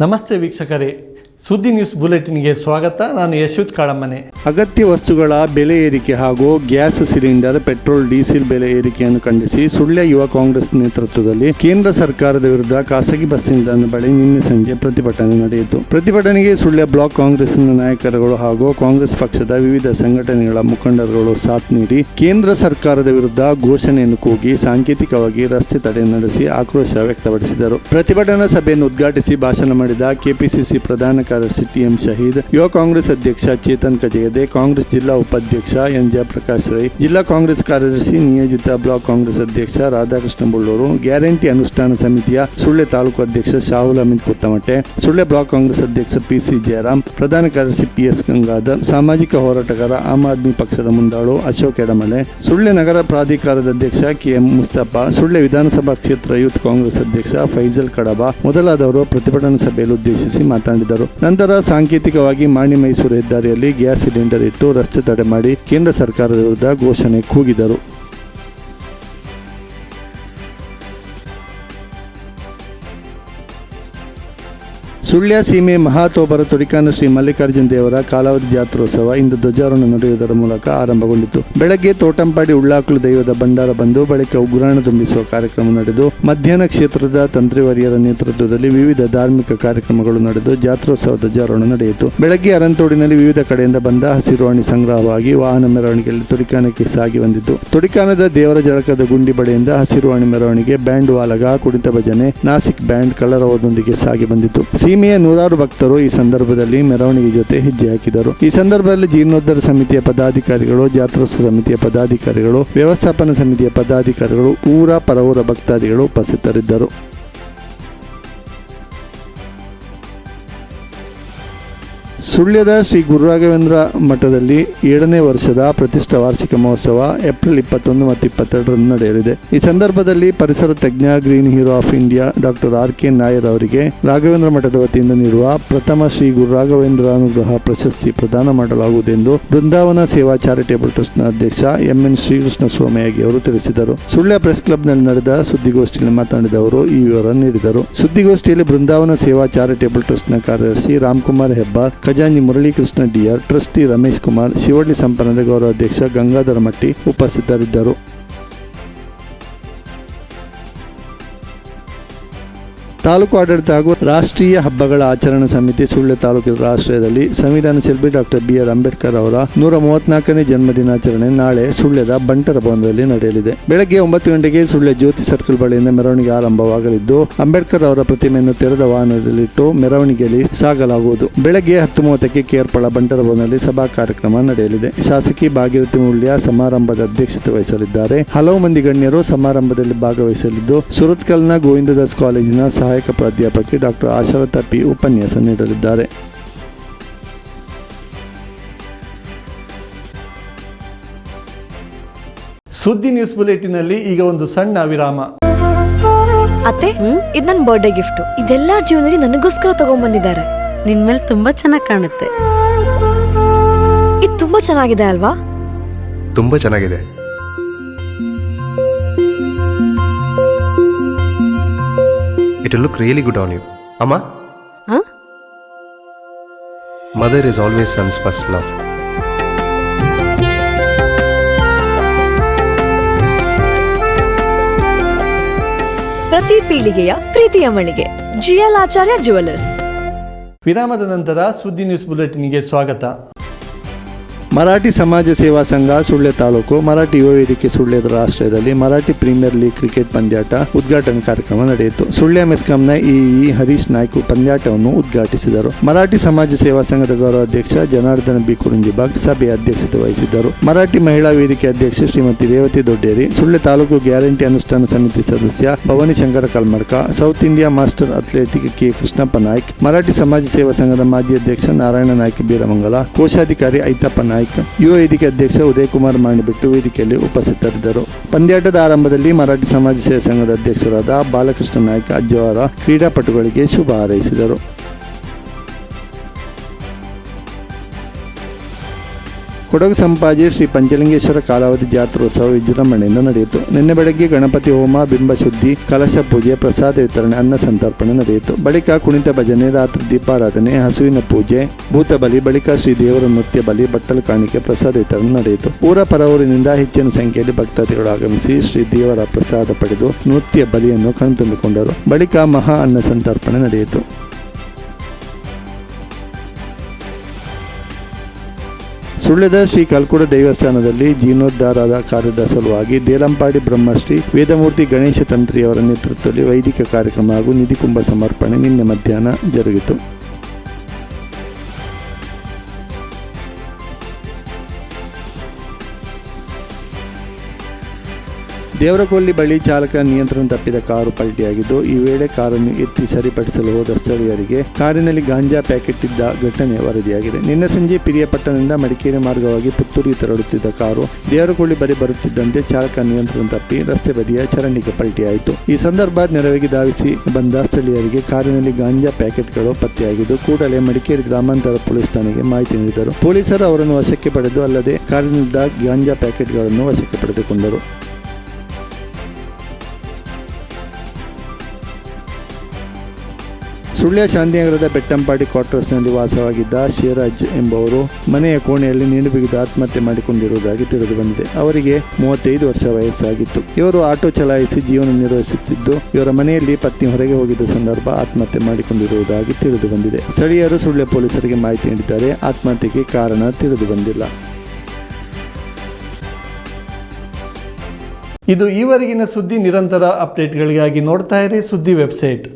ನಮಸ್ತೆ ವೀಕ್ಷಕರೇ. ಸುದ್ದಿ ನ್ಯೂಸ್ ಬುಲೆಟಿನ್ಗೆ ಸ್ವಾಗತ. ನಾನು ಯಶವಂತ್ ಕಾಳಮ್ಮನೆ. ಅಗತ್ಯ ವಸ್ತುಗಳ ಬೆಲೆ ಏರಿಕೆ ಹಾಗೂ ಗ್ಯಾಸ್ ಸಿಲಿಂಡರ್, ಪೆಟ್ರೋಲ್, ಡೀಸೆಲ್ ಬೆಲೆ ಏರಿಕೆಯನ್ನು ಖಂಡಿಸಿ ಸುಳ್ಯ ಯುವ ಕಾಂಗ್ರೆಸ್ ನೇತೃತ್ವದಲ್ಲಿ ಕೇಂದ್ರ ಸರ್ಕಾರದ ವಿರುದ್ಧ ಖಾಸಗಿ ಬಸ್ ನಿಲ್ದಾಣ ಬಳಿ ನಿನ್ನೆ ಸಂಜೆ ಪ್ರತಿಭಟನೆ ನಡೆಯಿತು. ಪ್ರತಿಭಟನೆಗೆ ಸುಳ್ಯ ಬ್ಲಾಕ್ ಕಾಂಗ್ರೆಸ್ನ ನಾಯಕರುಗಳು ಹಾಗೂ ಕಾಂಗ್ರೆಸ್ ಪಕ್ಷದ ವಿವಿಧ ಸಂಘಟನೆಗಳ ಮುಖಂಡರುಗಳು ಸಾಥ್ ನೀಡಿ ಕೇಂದ್ರ ಸರ್ಕಾರದ ವಿರುದ್ಧ ಘೋಷಣೆಯನ್ನು ಕೂಗಿ ಸಾಂಕೇತಿಕವಾಗಿ ರಸ್ತೆ ತಡೆ ನಡೆಸಿ ಆಕ್ರೋಶ ವ್ಯಕ್ತಪಡಿಸಿದರು. ಪ್ರತಿಭಟನಾ ಸಭೆಯನ್ನು ಉದ್ಘಾಟಿಸಿ ಭಾಷಣ ಮಾಡಿದ ಕೆಪಿಸಿಸಿ ಪ್ರಧಾನ ಕಾರ್ಯದರ್ಶಿ ಟಿಎಂ ಶಹೀದ್, ಯುವ ಕಾಂಗ್ರೆಸ್ ಅಧ್ಯಕ್ಷ ಚೇತನ್ ಕಜಗದೆ, ಕಾಂಗ್ರೆಸ್ ಜಿಲ್ಲಾ ಉಪಾಧ್ಯಕ್ಷ ಎನ್. ಜಯಪ್ರಕಾಶ್ ರೈ, ಜಿಲ್ಲಾ ಕಾಂಗ್ರೆಸ್ ಕಾರ್ಯದರ್ಶಿ ನಿಯೋಜಿತ ಬ್ಲಾಕ್ ಕಾಂಗ್ರೆಸ್ ಅಧ್ಯಕ್ಷ ರಾಧಾಕೃಷ್ಣ ಬುಳ್ಳೂರು, ಗ್ಯಾರಂಟಿ ಅನುಷ್ಠಾನ ಸಮಿತಿಯ ಸುಳ್ಳೆ ತಾಲೂಕು ಅಧ್ಯಕ್ಷ ಶಾಹುಲ್ ಅಮಿತ್ ಕುತ್ತಮಟ್ಟೆ, ಸುಳ್ಳೆ ಬ್ಲಾಕ್ ಕಾಂಗ್ರೆಸ್ ಅಧ್ಯಕ್ಷ ಪಿಸಿ ಜಯರಾಮ್ ಪ್ರಧಾನ ಕಾರ್ಯದರ್ಶಿ ಪಿ. ಎಸ್. ಗಂಗಾಧರ್, ಸಾಮಾಜಿಕ ಹೋರಾಟಗಾರ ಆಮ್ ಆದ್ಮಿ ಪಕ್ಷದ ಮುಂದಾಳು ಅಶೋಕ್ ಎಡಮಲೆ, ಸುಳ್ಳೆ ನಗರ ಪ್ರಾಧಿಕಾರದ ಅಧ್ಯಕ್ಷ ಕೆಎಂ ಮುಸ್ತಫಾ, ಸುಳ್ಳೆ ವಿಧಾನಸಭಾ ಕ್ಷೇತ್ರ ಯೂತ್ ಕಾಂಗ್ರೆಸ್ ಅಧ್ಯಕ್ಷ ಫೈಜಲ್ ಕಡಬ ಮೊದಲಾದವರು ಪ್ರತಿಭಟನಾ ಸಭೆಯಲ್ಲಿ ಉದ್ದೇಶಿಸಿ ಮಾತನಾಡಿದರು. ನಂತರ ಸಾಂಕೇತಿಕವಾಗಿ ಮಾಣಿ ಮೈಸೂರು ಹೆದ್ದಾರಿಯಲ್ಲಿ ಗ್ಯಾಸ್ ಸಿಲಿಂಡರ್ ಇಟ್ಟು ರಸ್ತೆ ತಡೆ ಮಾಡಿ ಕೇಂದ್ರ ಸರ್ಕಾರದ ವಿರುದ್ಧ ಘೋಷಣೆ ಕೂಗಿದರು. ಸುಳ್ಯ ಸೀಮೆ ಮಹಾತೋಬರ ತುಡಿಕಾನ ಶ್ರೀ ಮಲ್ಲಿಕಾರ್ಜುನ ದೇವರ ಕಾಲಾವಧಿ ಜಾತ್ರೋತ್ಸವ ಇಂದು ಧ್ವಜಾರೋಹಣ ನಡೆಯುವುದರ ಮೂಲಕ ಆರಂಭಗೊಂಡಿತು. ಬೆಳಗ್ಗೆ ತೋಟಂಪಾಡಿ ಉಳ್ಳಾಕಲು ದೈವದ ಭಂಡಾರ ಬಂದು ಬಳಿಕ ಉಗ್ರಾಣ ತುಂಬಿಸುವ ಕಾರ್ಯಕ್ರಮ ನಡೆದು, ಮಧ್ಯಾಹ್ನ ಕ್ಷೇತ್ರದ ತಂತ್ರಿವರಿಯರ ನೇತೃತ್ವದಲ್ಲಿ ವಿವಿಧ ಧಾರ್ಮಿಕ ಕಾರ್ಯಕ್ರಮಗಳು ನಡೆದು ಜಾತ್ರೋತ್ಸವ ಧ್ವಜಾರೋಹಣ ನಡೆಯಿತು. ಬೆಳಗ್ಗೆ ಅರಂತೋಡಿನಲ್ಲಿ ವಿವಿಧ ಕಡೆಯಿಂದ ಬಂದ ಹಸಿರುವಾಣಿ ಸಂಗ್ರಹವಾಗಿ ವಾಹನ ಮೆರವಣಿಗೆಯಲ್ಲಿ ತುಡಿಕಾನಕ್ಕೆ ಸಾಗಿ ಬಂದಿತು. ತುಡಿಕಾನದ ದೇವರ ಜಳಕದ ಗುಂಡಿ ಬಳಿಯಿಂದ ಹಸಿರುವಾಣಿ ಮೆರವಣಿಗೆ ಬ್ಯಾಂಡ್ ವಾಲಗ ಕುಣಿತ ಭಜನೆ ನಾಸಿಕ್ ಬ್ಯಾಂಡ್ ಕಲರವದೊಂದಿಗೆ ಸಾಗಿ ಬಂದಿತು. ಸೀಮೆಯ ನೂರಾರು ಭಕ್ತರು ಈ ಸಂದರ್ಭದಲ್ಲಿ ಮೆರವಣಿಗೆ ಜೊತೆ ಹೆಜ್ಜೆ ಹಾಕಿದರು. ಈ ಸಂದರ್ಭದಲ್ಲಿ ಜೀರ್ಣೋದ್ಧಾರ ಸಮಿತಿಯ ಪದಾಧಿಕಾರಿಗಳು, ಜಾತ್ರೋತ್ಸವ ಸಮಿತಿಯ ಪದಾಧಿಕಾರಿಗಳು, ವ್ಯವಸ್ಥಾಪನಾ ಸಮಿತಿಯ ಪದಾಧಿಕಾರಿಗಳು, ಊರ ಪರವೂರ ಭಕ್ತಾದಿಗಳು ಉಪಸ್ಥಿತರಿದ್ದರು. ಸುಳ್ಯದ ಶ್ರೀ ಗುರುರಾಘವೇಂದ್ರ ಮಠದಲ್ಲಿ ಏಳನೇ ವರ್ಷದ ಪ್ರತಿಷ್ಠಾ ವಾರ್ಷಿಕ ಮಹೋತ್ಸವ ಏಪ್ರಿಲ್ ಇಪ್ಪತ್ತೊಂದು ಮತ್ತು ಇಪ್ಪತ್ತೆರಡರಂದು ನಡೆಯಲಿದೆ. ಈ ಸಂದರ್ಭದಲ್ಲಿ ಪರಿಸರ ತಜ್ಞ, green hero of India doctor R K Nair ಅವರಿಗೆ ರಾಘವೇಂದ್ರ ಮಠದ ವತಿಯಿಂದ ನೀಡುವ ಪ್ರಥಮ ಶ್ರೀ ಗುರುರಾಘವೇಂದ್ರ ಅನುಗ್ರಹ ಪ್ರಶಸ್ತಿ ಪ್ರದಾನ ಮಾಡಲಾಗುವುದೆಂದು ಬೃಂದಾವನ ಸೇವಾ ಚಾರಿಟೇಬಲ್ ಟ್ರಸ್ಟ್ನ ಅಧ್ಯಕ್ಷ ಎಂಎನ್ ಶ್ರೀಕೃಷ್ಣ ಸ್ವಾಮಿಯಾಗಿ ಅವರು ತಿಳಿಸಿದರು. ಸುಳ್ಯ ಪ್ರೆಸ್ ಕ್ಲಬ್ನಲ್ಲಿ ನಡೆದ ಸುದ್ದಿಗೋಷ್ಠಿಯಲ್ಲಿ ಮಾತನಾಡಿದ ಅವರು ಈ ವಿವರ ನೀಡಿದರು. ಸುದ್ದಿಗೋಷ್ಠಿಯಲ್ಲಿ ಬೃಂದಾವನ ಸೇವಾ ಚಾರಿಟೇಬಲ್ ಟ್ರಸ್ಟ್ನ ಕಾರ್ಯದರ್ಶಿ Ramkumar Hebbar ಖಜಾಂಜಿ Muralikrishna D R trustee Ramesh Kumar Shivalli ಸಂಪನ್ನದ ಗೌರವಾಧ್ಯಕ್ಷ ಗಂಗಾಧರ ಮಟ್ಟಿ ಉಪಸ್ಥಿತರಿದ್ದರು. ತಾಲೂಕು ಆಡಳಿತ ಹಾಗೂ ರಾಷ್ಟ್ರೀಯ ಹಬ್ಬಗಳ ಆಚರಣಾ ಸಮಿತಿ ಸುಳ್ಳು ತಾಲೂಕಿನ ರಾಷ್ಟ್ರೀಯದಲ್ಲಿ ಸಂವಿಧಾನ ಶಿಲ್ಪಿ ಡಾಕ್ಟರ್ ಬಿ ಆರ್ ಅಂಬೇಡ್ಕರ್ ಅವರ ನೂರ ಮೂವತ್ನಾಲ್ಕನೇ ಜನ್ಮ ದಿನಾಚರಣೆ ನಾಳೆ ಸುಳ್ಯದ ಬಂಟರ ಭವನದಲ್ಲಿ ನಡೆಯಲಿದೆ. ಬೆಳಗ್ಗೆ ಒಂಬತ್ತು ಗಂಟೆಗೆ ಸುಳ್ಯ ಜ್ಯೋತಿ ಸರ್ಕಲ್ ಬಳಿಯಿಂದ ಮೆರವಣಿಗೆ ಆರಂಭವಾಗಲಿದ್ದು, ಅಂಬೇಡ್ಕರ್ ಅವರ ಪ್ರತಿಮೆಯನ್ನು ತೆರೆದ ವಾಹನದಲ್ಲಿಟ್ಟು ಮೆರವಣಿಗೆಯಲ್ಲಿ ಸಾಗಲಾಗುವುದು. ಬೆಳಗ್ಗೆ ಹತ್ತು ಮೂವತ್ತಕ್ಕೆ ಕೇರ್ಪಳ ಬಂಟರ ಭವನದಲ್ಲಿ ಸಭಾ ಕಾರ್ಯಕ್ರಮ ನಡೆಯಲಿದೆ. ಶಾಸಕಿ ಭಾಗೀರಥಿ ಮೂಲ್ಯ ಸಮಾರಂಭದ ಅಧ್ಯಕ್ಷತೆ ವಹಿಸಲಿದ್ದಾರೆ. ಹಲವು ಮಂದಿ ಗಣ್ಯರು ಸಮಾರಂಭದಲ್ಲಿ ಭಾಗವಹಿಸಲಿದ್ದು, ಸುರತ್ಕಲ್ನ ಗೋವಿಂದದಾಸ್ ಕಾಲೇಜಿನ ಸಹಾಯಕ ಪ್ರಾಧ್ಯಾಪಕಿ ಡಾಕ್ಟರ್ ಆಶಾಲತಾ ಪಿ ಉಪನ್ಯಾಸ ನೀಡಲಿದ್ದಾರೆ. ಸುದ್ದಿ ನ್ಯೂಸ್ ಬುಲೆಟಿನಲ್ಲಿ ಈಗ ಒಂದು ಸಣ್ಣ ವಿರಾಮ. ಅತ್ತೆ ಇದು ನನ್ನ ಬರ್ಡೇ ಗಿಫ್ಟ್ ಇದೆಲ್ಲ ಜೀವನದಲ್ಲಿ ನನಗೋಸ್ಕರ ತಗೊಂಡ್ಬಂದಿದ್ದಾರೆ ನಿನ್ ಮೇಲೆ ತುಂಬಾ ಚೆನ್ನಾಗಿ ಕಾಣುತ್ತೆ. ಇದು ತುಂಬಾ ಚೆನ್ನಾಗಿದೆ ಅಲ್ವಾ? ತುಂಬಾ ಚೆನ್ನಾಗಿದೆ. It look really good on you ಅಮ್ಮ ಹ? Mother is always sons first love ಪ್ರತಿ ಪೀಳಿಗೆಯ ಪ್ರೀತಿಯ ಮಳಿಗೆ. ಜಿಎಲ್ ಆಚಾರ್ಯ ಜುವೆಲ್ಲರ್ಸ್ ವಿರಾಮದ ನಂತರ ಸುದ್ದಿ ನ್ಯೂಸ್ ಬುಲೆಟಿನ್ಗೆ ಸ್ವಾಗತ. ಮರಾಠಿ ಸಮಾಜ ಸೇವಾ ಸಂಘ ಸುಳ್ಳೆ ತಾಲೂಕು, ಮರಾಠಿ ಯುವ ವೇದಿಕೆ ಸುಳ್ಯದ ಆಶ್ರಯದಲ್ಲಿ ಮರಾಠಿ ಪ್ರೀಮಿಯರ್ ಲೀಗ್ ಕ್ರಿಕೆಟ್ ಪಂದ್ಯಾಟ ಉದ್ಘಾಟನಾ ಕಾರ್ಯಕ್ರಮ ನಡೆಯಿತು. ಸುಳ್ಯ ಮೆಸ್ಕಾಂನ ಇಇ ಹರೀಶ್ ನಾಯ್ಕು ಪಂದ್ಯಾಟವನ್ನು ಉದ್ಘಾಟಿಸಿದರು. ಮರಾಠಿ ಸಮಾಜ ಸೇವಾ ಸಂಘದ ಗೌರವಾಧ್ಯಕ್ಷ ಜನಾರ್ದನ ಬಿ ಕುರುಂಜಿಬಾಗ್ ಸಭೆಯ ಅಧ್ಯಕ್ಷತೆ ವಹಿಸಿದ್ದರು. ಮರಾಠಿ ಮಹಿಳಾ ವೇದಿಕೆ ಅಧ್ಯಕ್ಷೆ ಶ್ರೀಮತಿ ರೇವತಿ ದೊಡ್ಡೇರಿ, ಸುಳ್ಳೆ ತಾಲೂಕು ಗ್ಯಾರಂಟಿ ಅನುಷ್ಠಾನ ಸಮಿತಿ ಸದಸ್ಯ Bhavani Shankara Kalmarka, south India master athletic K Krishnappa Naik, Marathi ಸಮಾಜ ಸೇವಾ ಸಂಘದ ಮಾಜಿ ಅಧ್ಯಕ್ಷ ನಾರಾಯಣ ನಾಯ್ಕ ಬೀರಮಂಗಲ, ಕೋಶಾಧಿಕಾರಿ ಐತಪ್ಪ ನಾಯ್ಕ್ ಯುವ ವೇದಿಕೆ ಅಧ್ಯಕ್ಷ ಉದಯ್ ಕುಮಾರ್ ಮಾಡಿಬಿಟ್ಟು ವೇದಿಕೆಯಲ್ಲಿ ಉಪಸ್ಥಿತರಿದ್ದರು. ಪಂದ್ಯಾಟದ ಆರಂಭದಲ್ಲಿ ಮರಾಠಿ ಸಮಾಜ ಸೇವಾ ಸಂಘದ ಅಧ್ಯಕ್ಷರಾದ ಬಾಲಕೃಷ್ಣ ನಾಯ್ಕ ಅಜ್ಜವಾರ ಕ್ರೀಡಾಪಟುಗಳಿಗೆ ಶುಭ ಹಾರೈಸಿದರು. ಕೊಡಗು ಸಂಪಾಜಿ ಶ್ರೀ ಪಂಚಲಿಂಗೇಶ್ವರ ಕಾಲಾವಧಿ ಜಾತ್ರೋತ್ಸವ ವಿಜೃಂಭಣೆಯಿಂದ ನಡೆಯಿತು. ನಿನ್ನೆ ಬೆಳಗ್ಗೆ ಗಣಪತಿ ಹೋಮ, ಬಿಂಬ ಶುದ್ಧಿ, ಕಲಶ ಪೂಜೆ, ಪ್ರಸಾದ ವಿತರಣೆ, ಅನ್ನ ಸಂತರ್ಪಣೆ ನಡೆಯಿತು. ಬಳಿಕ ಕುಣಿತ ಭಜನೆ, ರಾತ್ರಿ ದೀಪಾರಾಧನೆ, ಹಸುವಿನ ಪೂಜೆ, ಭೂತ ಬಲಿ, ಬಳಿಕ ಶ್ರೀ ದೇವರ ನೃತ್ಯ ಬಲಿ, ಬಟ್ಟಲು ಕಾಣಿಕೆ, ಪ್ರಸಾದ ವಿತರಣೆ ನಡೆಯಿತು. ಊರ ಪರವೂರಿನಿಂದ ಹೆಚ್ಚಿನ ಸಂಖ್ಯೆಯಲ್ಲಿ ಭಕ್ತಾದಿಗಳು ಆಗಮಿಸಿ ಶ್ರೀ ದೇವರ ಪ್ರಸಾದ ಪಡೆದು ನೃತ್ಯ ಬಲಿಯನ್ನು ಕಣ್ತುಂಬಿಕೊಂಡರು. ಬಳಿಕ ಮಹಾ ಅನ್ನ ಸಂತರ್ಪಣೆ ನಡೆಯಿತು. ಸುಳ್ಯದ ಶ್ರೀ ಕಲ್ಕುಡ ದೇವಸ್ಥಾನದಲ್ಲಿ ಜೀರ್ಣೋದ್ಧಾರದ ಕಾರ್ಯದ ಸಲುವಾಗಿ ದೇಲಂಪಾಡಿ ಬ್ರಹ್ಮಶ್ರೀ ವೇದಮೂರ್ತಿ ಗಣೇಶ ತಂತ್ರಿಯವರ ನೇತೃತ್ವದಲ್ಲಿ ವೈದಿಕ ಕಾರ್ಯಕ್ರಮ ಹಾಗೂ ನಿಧಿ ಕುಂಭ ಸಮರ್ಪಣೆ ನಿನ್ನೆ ಮಧ್ಯಾಹ್ನ ಜರುಗಿತು. ದೇವರಕೊಲ್ಲಿ ಬಳಿ ಚಾಲಕ ನಿಯಂತ್ರಣ ತಪ್ಪಿದ ಕಾರು ಪಲ್ಟಿಯಾಗಿದ್ದು, ಈ ವೇಳೆ ಕಾರನ್ನು ಎತ್ತಿ ಸರಿಪಡಿಸಲು ಹೋದ ಸ್ಥಳೀಯರಿಗೆ ಕಾರಿನಲ್ಲಿ ಗಾಂಜಾ ಪ್ಯಾಕೆಟ್ ಇದ್ದ ಘಟನೆ ವರದಿಯಾಗಿದೆ. ನಿನ್ನೆ ಸಂಜೆ ಪಿರಿಯಪಟ್ಟಣದಿಂದ ಮಡಿಕೇರಿ ಮಾರ್ಗವಾಗಿ ಪುತ್ತೂರಿಗೆ ತೆರಳುತ್ತಿದ್ದ ಕಾರು ದೇವರಕೊಳ್ಳಿ ಬಳಿ ಬರುತ್ತಿದ್ದಂತೆ ಚಾಲಕ ನಿಯಂತ್ರಣ ತಪ್ಪಿ ರಸ್ತೆ ಬದಿಯ ಚರಂಡಿಗೆ ಪಲ್ಟಿಯಾಯಿತು. ಈ ಸಂದರ್ಭ ನೆರವಿಗೆ ಧಾವಿಸಿ ಬಂದ ಸ್ಥಳೀಯರಿಗೆ ಕಾರಿನಲ್ಲಿ ಗಾಂಜಾ ಪ್ಯಾಕೆಟ್ಗಳು ಪತ್ತೆಯಾಗಿದ್ದು, ಕೂಡಲೇ ಮಡಿಕೇರಿ ಗ್ರಾಮಾಂತರ ಪೊಲೀಸ್ ಠಾಣೆಗೆ ಮಾಹಿತಿ ನೀಡಿದರು. ಪೊಲೀಸರು ಅವರನ್ನು ವಶಕ್ಕೆ ಪಡೆದು, ಅಲ್ಲದೆ ಕಾರಿನಿಂದ ಗಾಂಜಾ ಪ್ಯಾಕೆಟ್ಗಳನ್ನು ವಶಕ್ಕೆ ಪಡೆದುಕೊಂಡರು. ಸುಳ್ಯ ಶಾಂತಿನಗರದ ಬೆಟ್ಟಂಪಾಡಿ ಕ್ವಾರ್ಟರ್ಸ್ನಲ್ಲಿ ವಾಸವಾಗಿದ್ದ ಶಿವರಾಜ್ ಎಂಬುವರು ಮನೆಯ ಕೋಣೆಯಲ್ಲಿ ನೇಣು ಬಿಗಿದು ಆತ್ಮಹತ್ಯೆ ಮಾಡಿಕೊಂಡಿರುವುದಾಗಿ ತಿಳಿದು ಬಂದಿದೆ. ಅವರಿಗೆ ಮೂವತ್ತೈದು ವರ್ಷ ವಯಸ್ಸಾಗಿತ್ತು. ಇವರು ಆಟೋ ಚಲಾಯಿಸಿ ಜೀವನ ನಿರ್ವಹಿಸುತ್ತಿದ್ದು, ಇವರ ಮನೆಯಲ್ಲಿ ಪತ್ನಿ ಹೊರಗೆ ಹೋಗಿದ್ದ ಸಂದರ್ಭ ಆತ್ಮಹತ್ಯೆ ಮಾಡಿಕೊಂಡಿರುವುದಾಗಿ ತಿಳಿದು ಬಂದಿದೆ. ಸ್ಥಳೀಯರು ಸುಳ್ಯ ಪೊಲೀಸರಿಗೆ ಮಾಹಿತಿ ನೀಡಿದ್ದಾರೆ. ಆತ್ಮಹತ್ಯೆಗೆ ಕಾರಣ ತಿಳಿದು ಬಂದಿಲ್ಲ. ಇದು ಈವರೆಗಿನ ಸುದ್ದಿ. ನಿರಂತರ ಅಪ್ಡೇಟ್ಗಳಿಗಾಗಿ ನೋಡ್ತಾ ಇರಿ ಸುದ್ದಿ ವೆಬ್ಸೈಟ್.